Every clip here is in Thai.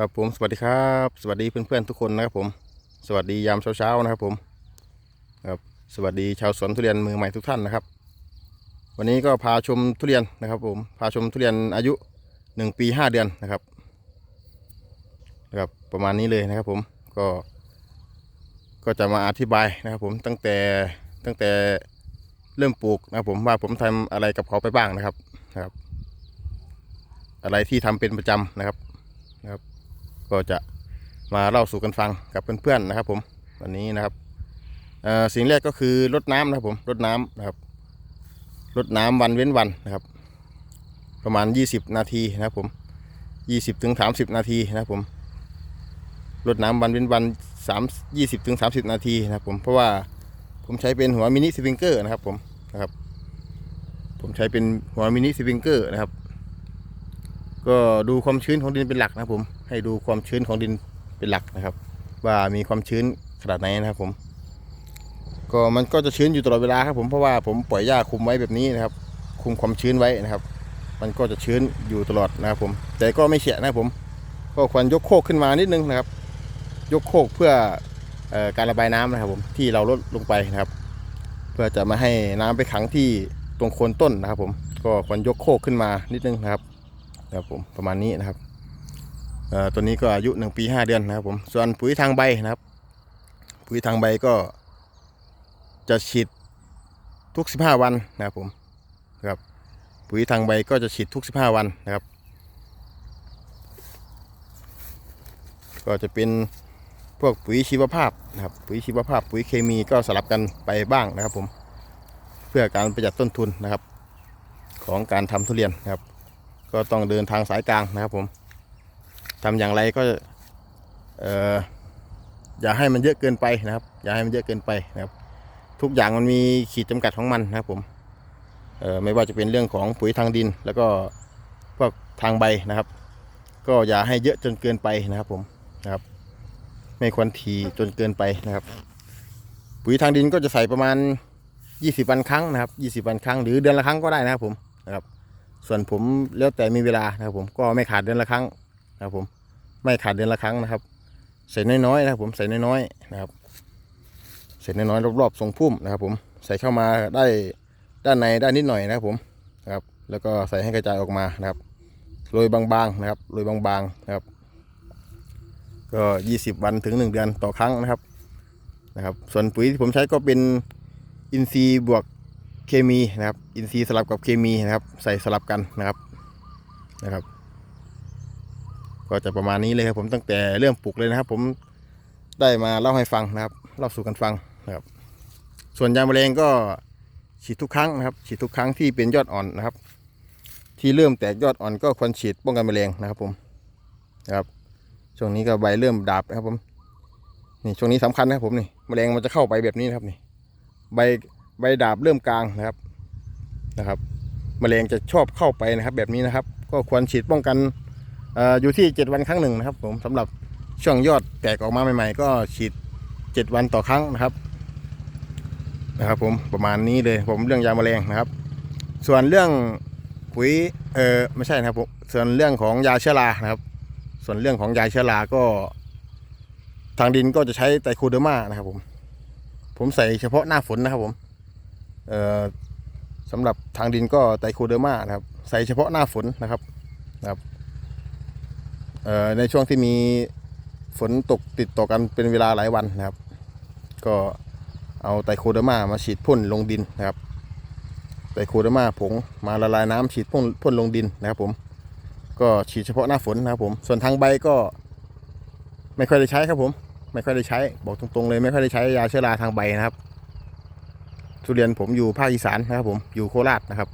ครับผมสวัสดีครับ สวัสดีเพื่อนๆทุกคนนะครับผม สวัสดียามเช้าๆนะครับผมครับสวัสดีชาวสวนทุเรียนมือใหม่ทุกท่านนะครับ วันนี้ก็พาชมทุเรียนนะครับผมพาชมทุเรียนอายุหนึ่งปีห้าเดือนนะครับนะครับประมาณนี้เลยนะครับผมก็ ก็จะมาอธิบายนะครับผมตั้งแต่ตั้งแต่เริ่มปลูกนะครับผมว่าผมทำอะไรกับเขาไปบ้างนะครับนะครับ อะไรที่ทำเป็นประจำนะครับนะครับ ก็จะมาเล่าสู่กันฟังกับเพื่อนๆนะครับ ผมวันนี้นะครับสิ่งแรกก็คือรดน้ำนะครับผมรดน้ำนะครับรดน้ำวันเว้นวันนะครับ ประมาณ 20 นาทีนะครับผม 20ถึง30 นาทีนะครับผมรดน้ำวันเว้นวัน3 20ถึง30 นาทีนะครับผมเพราะว่าผมใช้เป็นหัวมินิสปริงเกอร์นะครับผมนะครับผมใช้เป็นหัวมินิสปริงเกอร์นะครับ ก็ดูความชื้นของดินเป็นหลักนะผม ให้ดูความชื้นของดินเป็นหลักนะครับ ว่ามีความชื้นขนาดไหนนะครับผม ก็มันก็จะชื้นอยู่ตลอดเวลาครับผมเพราะว่าผมปล่อยหญ้าคุมไว้แบบนี้นะครับ คุมความชื้นไว้นะครับ มันก็จะชื้นอยู่ตลอดนะครับผม แต่ก็ไม่เฉะนะครับผม ก็ควรยกโคกขึ้นมานิดนึงนะครับ ยกโคกเพื่อออการระบายน้ำนะครับ ผมที่เราลดลงไปนะครับ เพื่อจะมาให้น้ำไปขังที่ตรงโคนต้นนะครับ ผมก็ควรยกโคกขึ้นมานิดนึงนะครับ นะครับผมประมาณนี้นะครับตัวนี้ก็อายุหนึ่งปีห้าเดือนนะครับผมส่วนปุ๋ยทางใบนะครับ ปุ๋ยทางใบก็จะฉีดทุกสิบห้าวันนะครับผมนะครับปุ๋ยทางใบก็จะฉีดทุกสิบห้าวันนะครับ ก็จะเป็นพวกปุ๋ยชีวภาพนะครับปุ๋ยชีวภาพ ปุ๋ยเคมีก็สลับกันไปบ้างนะครับผมเพื่อการประหยัดต้นทุนนะครับ ของการทำทุเรียนนะครับ ก็ต้องเดินทางสายกลางนะครับผมทำอย่างไรก็เอออย่าให้มันเยอะเกินไปนะครับ อย่าให้มันเยอะเกินไปนะครับ ทุกอย่างมันมีขีดจำกัดของมันนะครับผมเออไม่ว่าจะเป็นเรื่องของปุ๋ยทางดิน แล้วก็พวกทางใบนะครับ ก็อย่าให้เยอะจนเกินไปนะครับผมนะครับ ไม่ควรทีจนเกินไปนะครับ ปุ๋ยทางดินก็จะใส่ประมาณ 20 วันครั้งนะครับ 20 วันครั้ง หรือเดือนละครั้งก็ได้นะครับผมนะครับ ส่วนผมแล้วแต่มีเวลานะครับผมก็ไม่ขาดเดือนละครั้งนะครับผมไม่ขาดเดือนละครั้งนะครับ ใส่น้อยๆนะครับผมใส่น้อยๆนะครับใส่น้อยๆรอบๆทรงพุ่มนะครับ ผมใส่เข้ามาได้ด้านในด้านนิดหน่อยนะครับผมนะครับ แล้วก็ใส่ให้กระจายออกมานะครับโรยบางๆนะครับโรยบางๆนะครับ ก็ 20 วันถึง 1 เดือนต่อครั้งนะครับนะครับ ส่วนปุ๋ยที่ผมใช้ก็เป็นอินทรีย์บวก เคมีนะครับ อินทรีย์สลับกับเคมีนะครับ ใส่สลับกันนะครับนะครับ ก็จะประมาณนี้เลยครับผมตั้งแต่เริ่มปลูกเลยนะครับ ผมได้มาเล่าให้ฟังนะครับเล่าสู่กันฟังนะครับ ส่วนยาแมลงก็ฉีดทุกครั้งนะครับ ฉีดทุกครั้งที่เป็นยอดอ่อนนะครับ ที่เริ่มแตกยอดอ่อนก็ควรฉีดป้องกันแมลงนะครับผมนะครับช่วงนี้ก็ใบเริ่มดาบนะครับผมนี่ช่วงนี้สำคัญนะครับผมนี่แมลงมันจะเข้าไปแบบนี้นะครับนี่ใบ ใบดาบเริ่มกลางนะครับนะครับมแมลงจะชอบเข้าไปนะครับ แบบนี้นะครับ ก็ควรฉีดป้องกันออยู่ที่ 7 วันครั้งหนึ่งนะครับ ผมสำหรับช่วงยอดแตกออกมาใหม่ ๆ ก็ฉีด 7 วันต่อครั้งนะครับนะครับ ผมประมาณนี้เลยผมเรื่องยาแมลงนะครับ ส่วนเรื่องปุ๋ยเออไม่ใช่นะครับผมส่วนเรื่องของยาเชื้อรานะครับ ส่วนเรื่องของยาเชื้อราก็ ทางดินก็จะใช้ไตรโคเดอร์มานะครับผมผมใส่เฉพาะหน้าฝนนะครับผม สำหรับทางดินก็ไตรโคเดอร์มานะครับ ใส่เฉพาะหน้าฝนนะครับนะครับในช่วงที่มีฝนตกติดต่อกันเป็นเวลาหลายวันนะครับ ก็เอาไตรโคเดอร์มามาฉีดพ่นลงดินนะครับไตรโคเดอร์มาผงมาละลายน้ำฉีดพ่นพ่นลงดินนะครับผมก็ฉีดเฉพาะหน้าฝนนะครับผมส่วนทางใบก็ ไม่ค่อยได้ใช้ครับผม ไม่ค่อยได้ใช้ บอกตรงๆเลยไม่ค่อยได้ใช้ยาเชื้อราทางใบนะครับ ทุเรียนผมอยู่ภาคอีสานนะครับ ผมอยู่โคราชนะครับ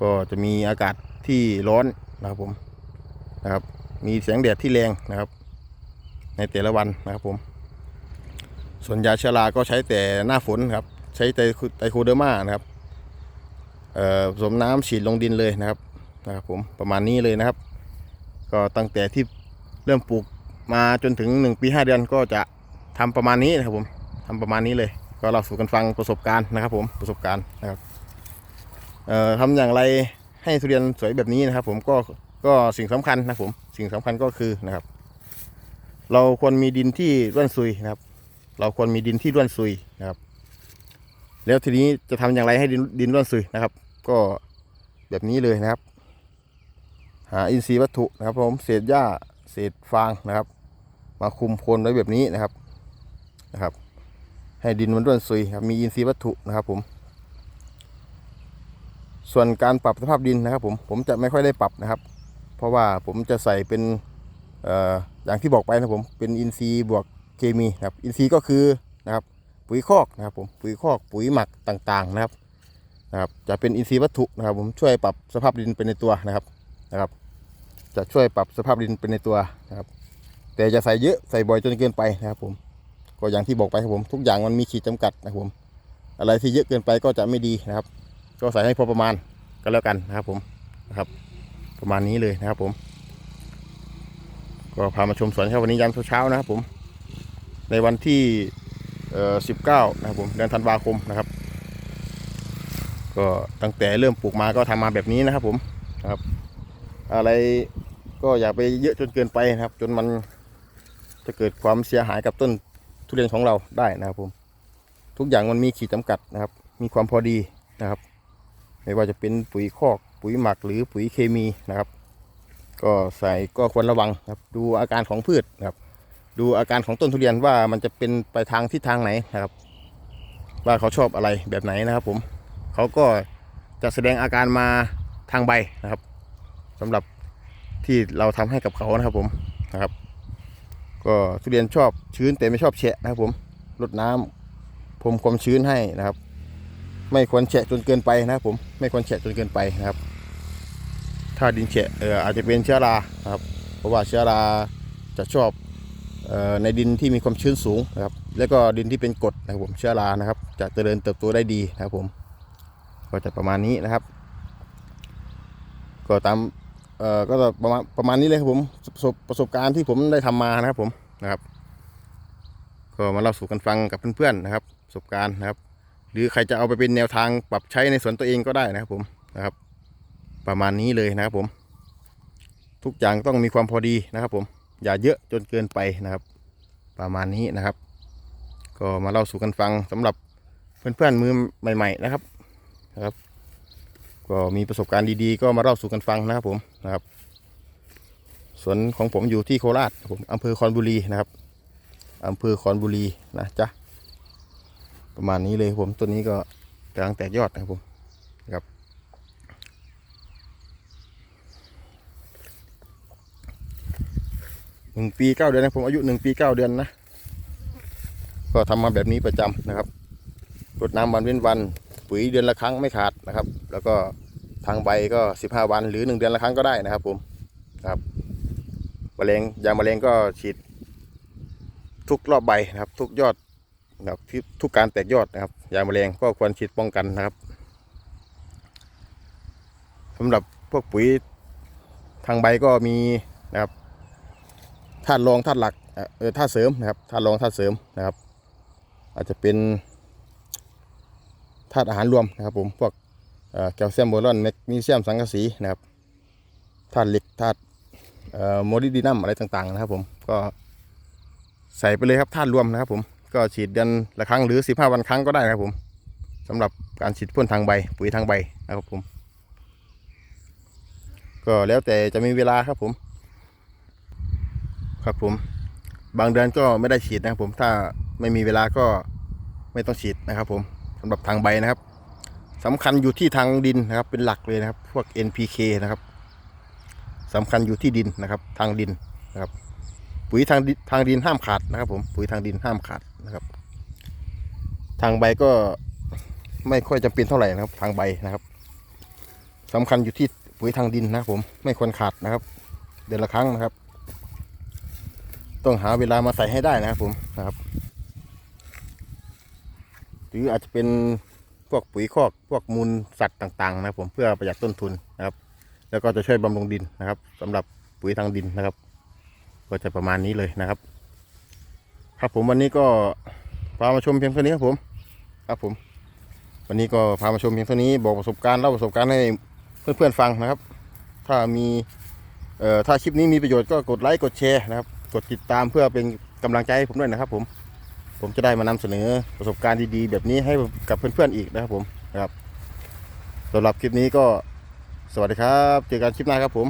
ก็จะมีอากาศที่ร้อนนะครับผมนะครับ มีแสงแดดที่แรงนะครับ ในแต่ละวันนะครับผม ส่วนยาชื้อราก็ใช้แต่หน้าฝนครับ ใช้ไตไตรโคเดอร์มานะครับผสมน้ำฉีดลงดินเลยนะครับนะครับผมประมาณนี้เลยนะครับ ก็ตั้งแต่ที่เริ่มปลูกมาจนถึง 1 ปี 5 เดือนก็จะทำประมาณนี้นะครับผมทำประมาณนี้เลย ก็เราสู่กันฟังประสบการณ์นะครับ ผมประสบการณ์นะครับเอ่อทำอย่างไรให้ทุเรียนสวยแบบนี้นะครับ ผมก็ก็สิ่งสำคัญนะครับผมสิ่งสำคัญก็คือนะครับ เราควรมีดินที่ร่วนซุยนะครับ เราควรมีดินที่ร่วนซุยนะครับ แล้วทีนี้จะทำอย่างไรให้ดินดินร่วนซุยนะครับ ก็แบบนี้เลยนะครับ หาอินทรีย์วัตถุนะครับ ผมเศษหญ้าเศษฟางนะครับ มาคุมโคนไว้แบบนี้นะครับนะครับ ให้ดินมันร่วนซุยครับมีอินทรีย์วัตถุนะครับผม ส่วนการปรับสภาพดินนะครับผมผมจะไม่ค่อยได้ปรับนะครับ เพราะว่าผมจะใส่เป็นออย่างที่บอกไปนะครับผมเป็นอินทรีย์บวกเคมีนะครับอินทรีย์ก็คือนะครับปุ๋ยคอกนะครับผมปุ๋ยคอกปุ๋ยหมักต่างๆนะครับนะครับ จะเป็นอินทรีย์วัตถุนะครับ ผมช่วยปรับสภาพดินเป็นในตัวนะครับนะครับ จะช่วยปรับสภาพดินเป็นในตัวนะครับ แต่จะใส่เยอะใส่บ่อยจนเกินไปนะครับผม ก็อย่างที่บอกไปครับผมทุกอย่างมันมีขีดจำกัดนะครับผม อะไรที่เยอะเกินไปก็จะไม่ดีนะครับ ก็ใส่ให้พอประมาณก็แล้วกันนะครับผมนะครับ ประมาณนี้เลยนะครับผม ก็พามาชมสวนครับวันนี้ยามเช้าๆนะครับผม ในวันที่เอ่อ19นะครับผมเดือนธันวาคมนะครับ ก็ตั้งแต่เริ่มปลูกมาก็ทำมาแบบนี้นะครับผมนะครับ อะไรก็อย่าไปเยอะจนเกินไปนะครับ จนมันจะเกิดความเสียหายกับต้น เรียนของเราได้นะครับผมทุกอย่างมันมีขีดจำกัดนะครับ มีความพอดีนะครับ ไม่ว่าจะเป็นปุ๋ยคอก ปุ๋ยหมักหรือปุ๋ยเคมีนะครับ ก็ใส่ก็ควรระวังครับ ดูอาการของพืชนะครับ ดูอาการของต้นทุเรียนว่ามันจะเป็นไปทางทิศทางไหนนะครับ ว่าเขาชอบอะไรแบบไหนนะครับผมเขาก็จะแสดงอาการมาทางใบนะครับสำหรับที่เราทำให้กับเขานะครับผมนะครับ ก็ทุเรียนชอบชื้นแต่ไม่ชอบแฉะนะครับผมรดน้ำพรมความชื้นให้นะครับ ไม่ควรแฉะจนเกินไปนะครับผมไม่ควรแฉะจนเกินไปนะครับ ถ้าดินแฉะเอออาจจะเป็นเชื้อรานะครับ เพราะว่าเชื้อราจะชอบออในดินที่มีความชื้นสูงนะครับ แล้วก็ดินที่เป็นกรดนะครับผมเชื้อรานะครับ จะเจริญเติบโตได้ดีนะครับผม ก็จะประมาณนี้นะครับ ก็ตาม เอ่อก็จะประมาณประมาณนี้เลยครับผมประสบประสบการณ์ที่ผมได้ทำมานะครับผมนะครับ ก็มาเล่าสู่กันฟังกับเพื่อนๆนะครับ ประสบการณ์นะครับ หรือใครจะเอาไปเป็นแนวทางปรับใช้ในสวนตัวเองก็ได้นะครับผมนะครับ ประมาณนี้เลยนะครับผม ทุกอย่างต้องมีความพอดีนะครับ ผมอย่าเยอะจนเกินไปนะครับ ประมาณนี้นะครับ ก็มาเล่าสู่กันฟังสำหรับเพื่อนๆมือใหม่ ๆ นะครับนะครับ ก็มีประสบการณ์ดีๆ ก็มาเล่าสู่กันฟังนะครับผมนะครับสวนของผมอยู่ที่โคราชผมอำเภอคอนบุรีนะครับอำเภอคอนบุรีนะจ๊ะประมาณนี้เลยผมต้นนี้ก็กำลังแตกยอดนะครับผมนะครับหนึ่งปีเก้าเดือนนะผมอายุหนึ่งปีเก้าเดือนนะก็ทำมาแบบนี้ประจำนะครับรดน้ำวันเว้นวัน ปุ๋ยเดือนละครั้งไม่ขาดนะครับ แล้วก็ทางใบก็สิบห้าวันหรือหนึ่งเดือนละครั้งก็ได้นะครับ ผมครับมะเร็งยาแมลงก็ฉีด ทุกรอบใบนะครับ ทุกยอดนะครับทุกการแตกยอดนะครับยาแมลงก็ควรฉีดป้องกันนะครับสำหรับพวกปุ๋ยทางใบก็มีนะครับธาตุรองธาตุหลักเออธาตุเสริมนะครับธาตุรองธาตุเสริมนะครับ อาจจะเป็นธาตุอาหารรวมนะครับ ผมพวก แคลเซียมโบรอนแมกนีเซียมสังกะสีนะครับธาตุเหล็กธาตุโมลิดีนัมอะไรต่างๆนะครับผมก็ใส่ไปเลยครับธาตุรวมนะครับผมก็ฉีดเดือนละครั้งหรือ 15 วันครั้งก็ได้นะครับผมสำหรับการฉีดพ่นทางใบ ปุ๋ยทางใบนะครับผม ก็แล้วแต่จะมีเวลาครับผม ครับผม บางเดือนก็ไม่ได้ฉีดนะครับผมถ้าไม่มีเวลาก็ไม่ต้องฉีดนะครับผมสำหรับทางใบนะครับ สำคัญอยู่ที่ทางดินนะครับ เป็นหลักเลยนะครับ พวก NPK นะครับสำคัญอยู่ที่ดินนะครับ ทางดินนะครับ ปุ๋ยทางดิทางดินห้ามขาดนะครับ ผมปุ๋ยทางดินห้ามขาดนะครับ ทางใบก็ไม่ค่อยจำเป็นเท่าไหร่นะครับ ทางใบนะครับสำคัญอยู่ที่ปุ๋ยทางดินนะครับผมไม่ควรขาดนะครับ เดือนละครั้งนะครับ ต้องหาเวลามาใส่ให้ได้นะครับผมนะครับ หรืออาจจะเป็น พวกปุ๋ยคอกพวกมูลสัตว์ต่างๆนะครับผมเพื่อประหยัดต้นทุนนะครับ แล้วก็จะช่วยบำรุงดินนะครับสำหรับปุ๋ยทางดินนะครับ ก็จะประมาณนี้เลยนะครับ ครับผมวันนี้ก็พามาชมเพียงเท่านี้ครับผม ครับผม วันนี้ก็พามาชมเพียงเท่านี้บอกประสบการณ์เล่าประสบการณ์ให้เพื่อนๆฟังนะครับ ถ้ามีเอ่อถ้าคลิปนี้มีประโยชน์ก็กดไลค์กดแชร์นะครับ กดติดตามเพื่อเป็นกำลังใจให้ผมด้วยนะครับผม ผมจะได้มานำเสนอประสบการณ์ดีๆ แบบนี้ให้กับเพื่อนๆอีกนะครับผมนะครับสำหรับคลิปนี้ก็สวัสดีครับ เจอกันคลิปหน้าครับผม